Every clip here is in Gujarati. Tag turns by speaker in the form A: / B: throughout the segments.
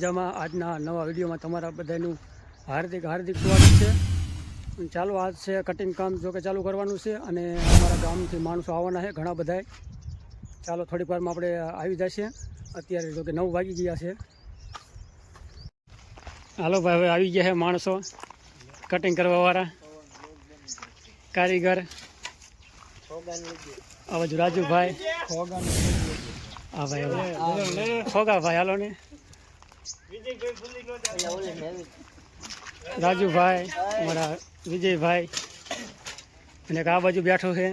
A: મજામાં આજના નવા વિડીયોમાં તમારા બધાનું હાર્દિક હાર્દિક સ્વાગત છે. ચાલો આજ છે કટિંગ કામ જો કે ચાલુ કરવાનું છે અને અમારા ગામથી માણસો આવવાના છે ઘણા બધાએ ચાલો થોડીક વારમાં આપણે આવી જશે. અત્યારે જો કે નવ વાગી ગયા છે. હાલો ભાઈ હવે આવી ગયા છે માણસો. કટિંગ કરવાવાળા. કારીગર. આ બાજુ રાજુભાઈ. હા ભાઈ હવે. ખોગા ભાઈ હાલો ને. રાજુભાઈ અમારા વિજયભાઈ. અને આ બાજુ બેઠો છે.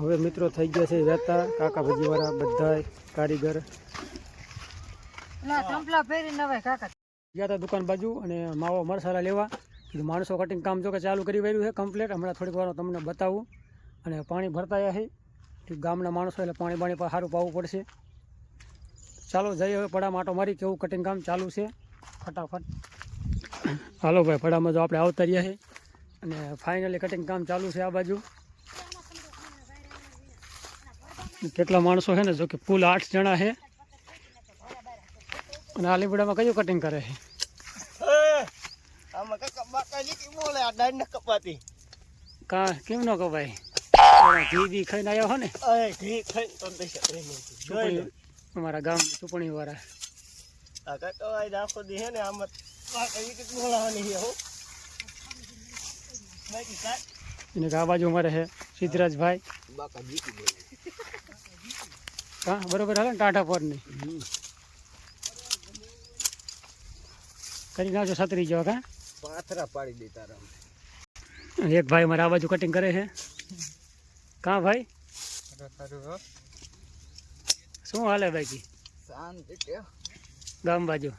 A: હવે મિત્રો થઈ ગયા છે રહેતા કાકા ભજીવાળા બધા કારીગર. ગયા હતા દુકાન બાજુ અને માવો મરસાલા લેવા. માણસો કટિંગ કામ જો કે ચાલુ કરી રહ્યું છે કમ્પ્લીટ હમણાં થોડીક વાર તમને બતાવું. અને પાણી ભરતા આવ્યા છે. ગામના માણસો એટલે પાણી બાણી પર સારું પાવું પડશે. ચાલો જઈએ હવે પડા માટો મારી કેવું કટિંગ કામ ચાલુ છે. ફટાફટ. હાલો ભાઈ પડામાં જો આપણે આવતા રહ્યા છે. અને ફાઇનલી કટિંગ કામ ચાલુ છે આ બાજુ. કેટલા માણસો છે ને જો કે કુલ આઠ જણા છે. અને આ લીમડામાં કયું કટિંગ કરે છે?
B: આમાં કપાતી.
A: કા કેમ ન કપાય? ઘી બી ખાઈને આવ્યા હો ને?
B: ઘી ખાઈ તો દઈશ જોઈ લે.
A: ચૂંટણી અમારા ગામ ચૂંટણી વાળા
B: આ કાકા આ આખો દી હે ને આમાં
A: એને આ બાજુ અમારે છે સિદ્ધરાજભાઈ. હા બરોબર હાલે ને ટાટા પર ને કરી નાખજો છત્રી જો કા
B: પાથરા પાડી દે તારા.
A: એક ભાઈ મારા આ બાજુ કટિંગ કરે છે. કાં ભાઈ? શું હાલે બાકી?
B: શાંતિ કે
A: ગામ બાજુ.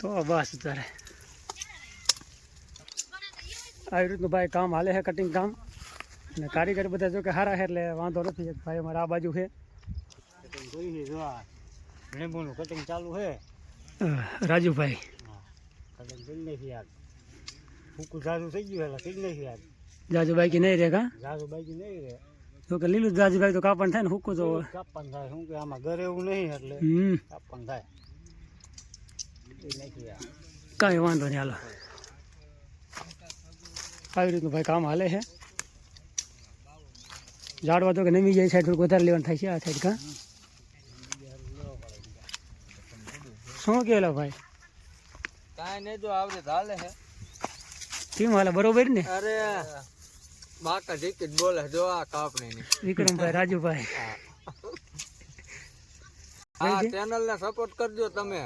A: તો બસ તારે. આવી રીતનું ભાઈ કામ હાલે છે કટિંગ કામ. અને કારીગર બધા જો કે સારા છે એટલે વાંધો નથી. ભાઈ અમારા આ બાજુ છે.
B: કટિંગ ચાલુ છે.
A: રાજુભાઈ.
B: કટિંગ ફૂકું જાજુ થઈ ગયું એટલે કરી નાખી યાર.
A: જાજુભાઈ કે નહીં રે કા?
B: જાજુ બાજુ નહીં રે.
A: તો કે લીલું જાજુભાઈ તો કાપણ થાય ને હુકું તો
B: કાપણ થાય શું કે આમાં ઘરે એવું નહીં એટલે
A: હમ.
B: કાપવાનું થાય.
A: કાંઈ વાંધો નહીં હાલો. આવી રીતનું ભાઈ કામ હાલે છે. ઝાડવા તો કે નમી જાય સાઈડ થોડુંક વધારે લેવાનું થાય છે આ સાઈડ કા? શું કહેલો ભાઈ?
B: કાંઈ નહીં જો આવડે હાલે છે.
A: કેમ હાલે બરોબર ને?
B: અરે બાકા જીકી બોલે જો આ કાપણી ની
A: વિક્રમભાઈ રાજુભાઈ.
B: હા ચેનલ ને સપોર્ટ કરજો તમે.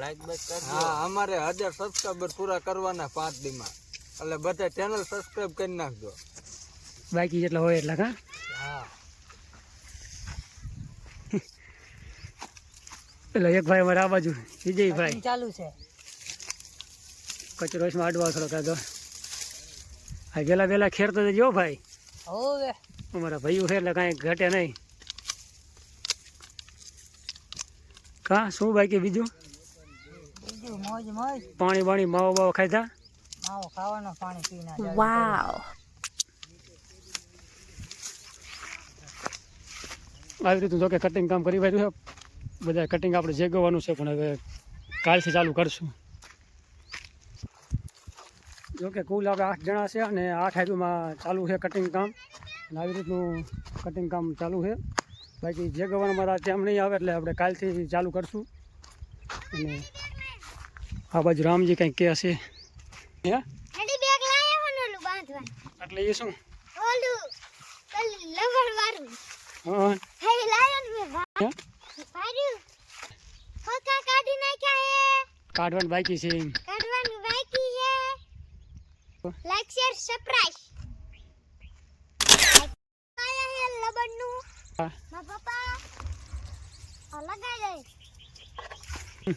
B: લાઈક બાઈક કરજો. હા અમારે હજાર સબસ્ક્રાઇબર પૂરા કરવાના પાંચ દી માં એટલે બધા ચેનલ સબસ્ક્રાઇબ કરી નાખજો.
A: બાકી જેટલા હોય એટલા કા?
B: હા.
A: એટલે એક ભાઈ અમારે આ બાજુ વિજયભાઈ.
C: ચાલુ છે.
A: કચરો માં અડવા થોડો કાઢો આ વેલા વેલા ખેરતો જો ભાઈ.
C: હવે.
A: અમારા ભાઈઓ છે એટલે કાંઈ ઘટે નહીં. કા શું બાકી બીજું?
C: બીજું મોજ મોજ.
A: પાણી બાણી માવો બાવો ખાધા?
C: માવો ખાવાનો પાણી પીના
D: વાવ.
A: આવી રીતનું જો કે કટિંગ કામ કરી વાર્યું છે? બધા કટિંગ આપણે જેગવવાનું છે પણ હવે કાલથી ચાલુ કરશું. જો કે કુલ આપણે આઠ જણા છે અને આઠ હાઈવેમાં ચાલુ છે કટિંગ કામ. અને આવી રીતનું કટિંગ કામ ચાલુ છે. બાકી જેગવાનું મારા તેમ નહીં આવે એટલે આપણે કાલથી ચાલુ કરશું. અને આ બાજુ રામજી કંઈક કે હશે હે? એટલે એ શું? હે. કાઢવાનું બાકી છે એમ
E: કાઢવાનું બાકી હે લાઈક શેર સબસ્ક્રાઇબ આયા હે લબડનું?
A: હા.
E: મા પપ્પા આ લગાઈ દે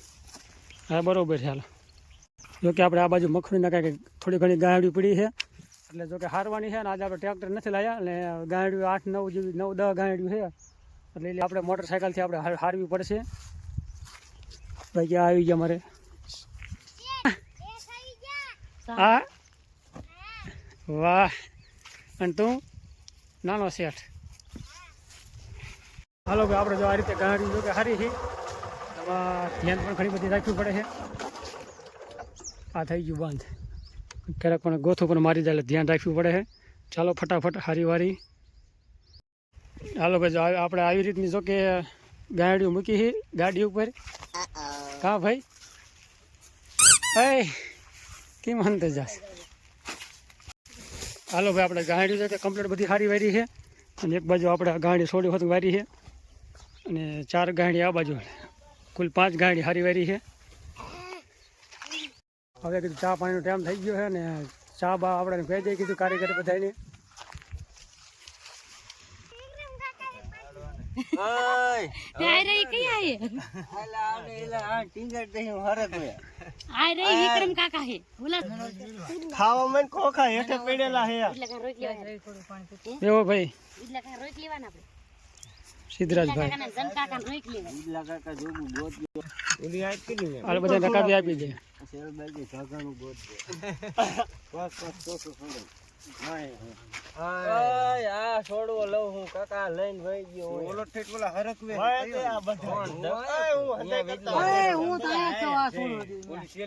A: હા બરોબર છે હાલો. જો કે આપણે આ બાજુ મખણીના કાંઈક થોડી ઘણી ગાંડી પડી છે. એટલે જો કે હારવાની છે ને આજે આપણે ટ્રેક્ટર નથી લાવ્યા અને ગાંડિયું આઠ નવ જેવી નવ દસ ગાંડિયું છે. એટલે આપણે મોટરસાઇકલથી આપણે હાર- હારવી પડશે. પછી આ આવી ગયા મારે. હા? વાહ. અને તું? નાનો શેઠ. હાલો ભાઈ આપણે જો આ રીતે ગાડી જો કે સારી છે. આમાં ધ્યાન પણ ઘણી બધી રાખવું પડે છે. આ થઈ ગયું બંધ. ક્યારેક પણ ગોથું પણ મારી જાય એટલે ધ્યાન રાખવું પડે છે. ચાલો ફટાફટ હારી વારી. હાલો ભાઈ જો આપણે આવી રીતની જો કે ગાડીઓ મૂકી છે ગાડી ઉપર. કા ભાઈ. એ કેમ અંતે જાસ હાલો ભાઈ આપણે ગાંડી છે તે કમ્પ્લીટ બધી સારી વારી છે. અને એક બાજુ આપણે ગાંડી સોળી હોત વારી છે. અને ચાર ગાંડી આ બાજુ કુલ પાંચ ગાડી સારી વારી છે. હવે કીધું ચા પાણીનો ટાઈમ થઈ ગયો છે અને ચા બા આપણે ભેજ દઈ કીધું કારીગર બધાને
D: ખાવા માં કોખા હેઠે પડેલા હે
A: એવો ભાઈ સિદ્ધરાજભાઈ
D: ઓલી આ કેટલી ને
A: હાલ બધા નકાબી આપી દે
D: શેરબાજી ઢાકાનું ગોત દે પાક પાક ચોખ્ખું ખોડો
B: આ છોડવો લઉં હું કાકા લઈને વહી ગયો
D: ઓલો ઠેઠ ઓલા હરકવે આ બધા હું હંધે કરતા
C: હું તો છો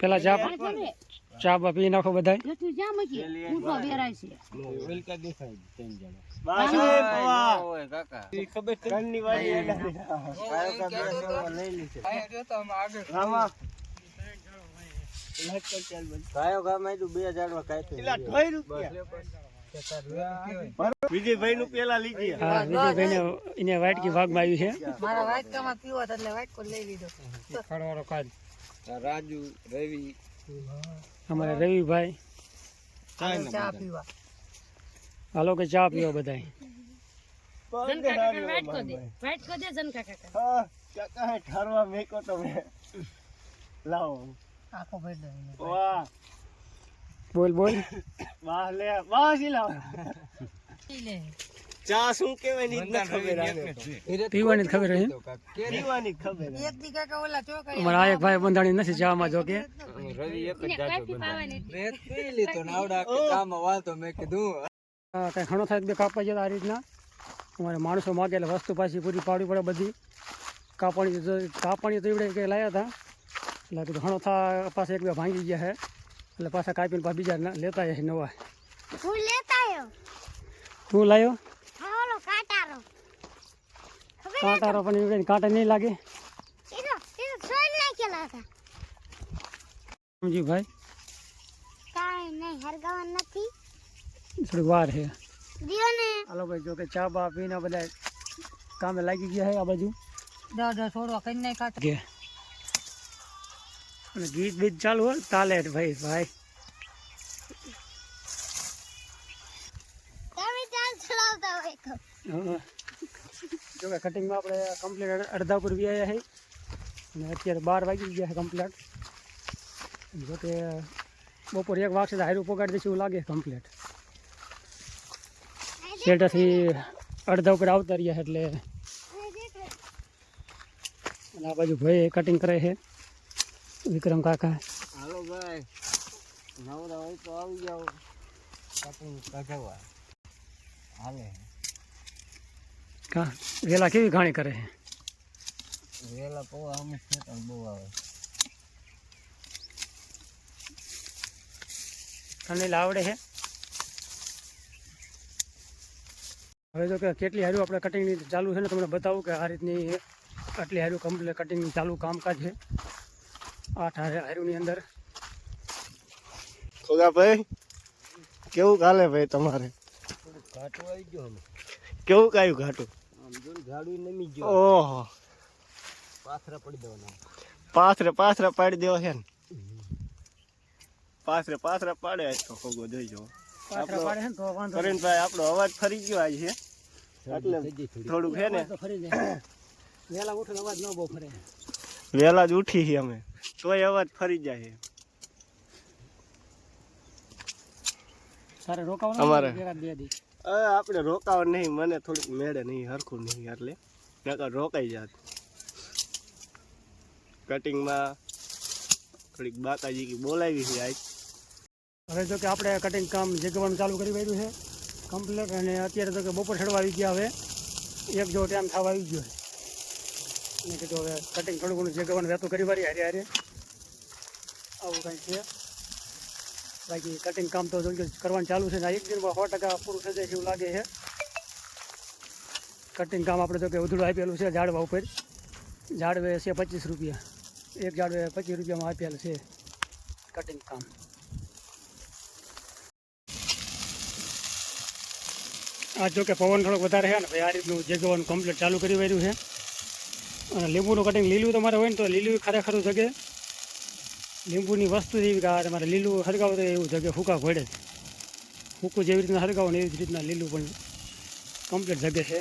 A: પેલા ચા ચા બા પી નાખો બધા
D: દેખાય ત્રણ જણા બસ પવા
B: હોય કાકા
D: ખબર કન્ની વાળી એના કાયો કા બે સેવા લઈ આમાં ચાલ
B: કાયો ગામ આયુ બે હજારમાં કાંઈ
D: પેલા ઢોઈ રૂપિયા વિજયભાઈ નું પેલા લીધી
A: હા વિજયભાઈને એને વાટકી ભાગમાં આવ્યું છે.
C: મારા વાટકામાં પીવો એટલે વાટકો લઈ લીધો.
A: ખડવાળો કાજ
B: રાજુ રવિ.
A: અમારે રવિભાઈ.
C: ચા પીવા.
A: હાલો કે ચા પીવો બધા
D: હા ઠારવા મેકો તો મેં લાવો.
C: આખો ભાઈ
D: વાહ.
A: બોલ બોલ.
D: વાહ લે વાહ સી લાવો
C: પી લે.
D: ચા શું કેવાયની જ ખબર આવે
A: પીવાની ખબર હે.
D: પીવાની ખબર
C: એક દી કાકા ઓલા ચોકડી
A: મારા આ એક ભાઈ બંધાણી નથી ચામાં જો કે.
B: રવિ એક જ જાજો મેં પી લીધો ને આવડા કામમાં વાળતો મે કીધું.
A: કંઈ ઘણો થાય એક બે કાપા જતા આ રીતના. અમારે માણસો માગે એટલે વસ્તુ પાછી પૂરી પાડવી પડે બધી. કાપણી કાપણી તો એવડે કંઈ લાયા હતા. એટલે ઘણો થા પાસે એક બે ભાંગી ગયા છે એટલે પાછા કાપીને પાછા બીજા લેતા આવ્યા નવા.
E: હું લેતા આવ્યો
A: શું લાવ્યો
E: ઓલો કાંટારો.
A: કાંટારો પણ કઈ કાંટા નહીં લાગે.
E: તો તો
A: સમજી ભાઈ?
E: કાંઈ નહીં હરગાવા નથી.
A: થોડીક વાર છે. હાલો ભાઈ જો કે ચા બા પીને બધા કામે લાગી ગયા છે આ બાજુ.
C: દસ છોડવા કઈ નહીં ખાતા
A: કે અને ગીત બીત ચાલુ હોય તાલે ભાઈ ભાઈ. જો કે કટિંગમાં આપણે કમ્પ્લીટ અડધા પર વી આવ્યા છે અને અત્યારે બાર વાગી ગયા છે કમ્પ્લીટ જો કે બપોર એક વાગશે હારું પગાડી દેશે એવું લાગે કમ્પ્લીટ શેઠથી અડધા ઉપર આવતા રહ્યા એટલે અને આ બાજુ ભાઈ કટિંગ કરે છે. વિક્રમ કાકા.
B: હાલો ભાઈ. નવરા હોય તો આવી જાઓ. કટિંગ કઢાવવા હાલે.
A: કા? વેલા કેવી ઘાણી કરે? છે
B: વેલા પૌવા અમુક ખેતર બહુ આવે.
A: તને આવડે છે હવે જો કે કેટલી હારું આપણે કટિંગની ચાલુ છે ને તમને બતાવું કે આ રીતની આટલી હારું કમ્પ્લીટ કટિંગની ચાલુ કામકાજ છે. આઠ હારે હારુંની અંદર.
D: ખોગાભાઈ કેવું કાલે ભાઈ તમારે?
B: ઘાટું આવી ગયો
D: કેવું કાયું ઘાટું?
B: ઝાડું નમી ગયો.
D: ઓહો.
B: પાથરા પડી દેવાના.
D: પાથરે પાથરા પાડી દેવા છે ને? પાથરે પાથરા પાડે આજ તો ખોગો જોઈ જો.
A: પાથરા પાડે છે ને તો વાંધો
D: કરીનભાઈ આપણો અવાજ ફરી ગયો આજ છે એટલે થોડુંક. છે ને?
A: અવાજ તો ફરી વહેલા અવાજ ન બહુ ફરે.
D: વહેલા જ ઉઠી અમે. તોય અવાજ ફરી જાય છે.
A: તારે રોકાવાનું
D: અમારે.
A: એકાદ બે દી
D: હવે આપણે રોકાવા નહીં મને થોડીક મેળે નહીં હરખું નહીં એટલે. નકર રોકાઈ જાત. કટિંગમાં થોડીક બાકાજી કી બોલાવી છે આજ.
A: હવે જો કે આપણે કટિંગ કામ જગવાનું ચાલુ કરી દીધું છે. કમ્પ્લીટ અને અત્યારે તો કે બપોર ચડવા આવી ગયા હવે. એક જો ટાઈમ થવા આવી ગયો છે. અને કીધું હવે કટિંગ થોડું ઘણું જે વહેતું કરી વાળી હારે હારે. આવું કંઈ છે? બાકી કટિંગ કામ તો જોઈ કે કરવાનું ચાલુ છે ને આ એક દિનમાં સો ટકા પૂરું થઈ જાય છે એવું લાગે છે. કટિંગ કામ આપણે તો કે ઉધડું આપેલું છે ઝાડવા ઉપર. ઝાડવે છે પચીસ રૂપિયા. એક ઝાડવે પચીસ રૂપિયામાં આપેલું છે કટિંગ કામ. આ જો કે પવન થોડોક વધારે છે ને, ભાઈ આ રીતનું જગવાનું કમ્પ્લીટ ચાલુ કરી વાર્યું છે. અને લીંબુનું કટિંગ લીલું તમારે હોય ને તો લીલું ખરેખર જગે લીંબુની વસ્તુ એવી કે આ તમારે લીલું હરગાવો તો એવું જગ્યા ફૂકા ઘોડે જ ફૂકું જેવી રીતના હરગાવો ને એવી રીતના લીલું પણ કમ્પ્લીટ જગે છે.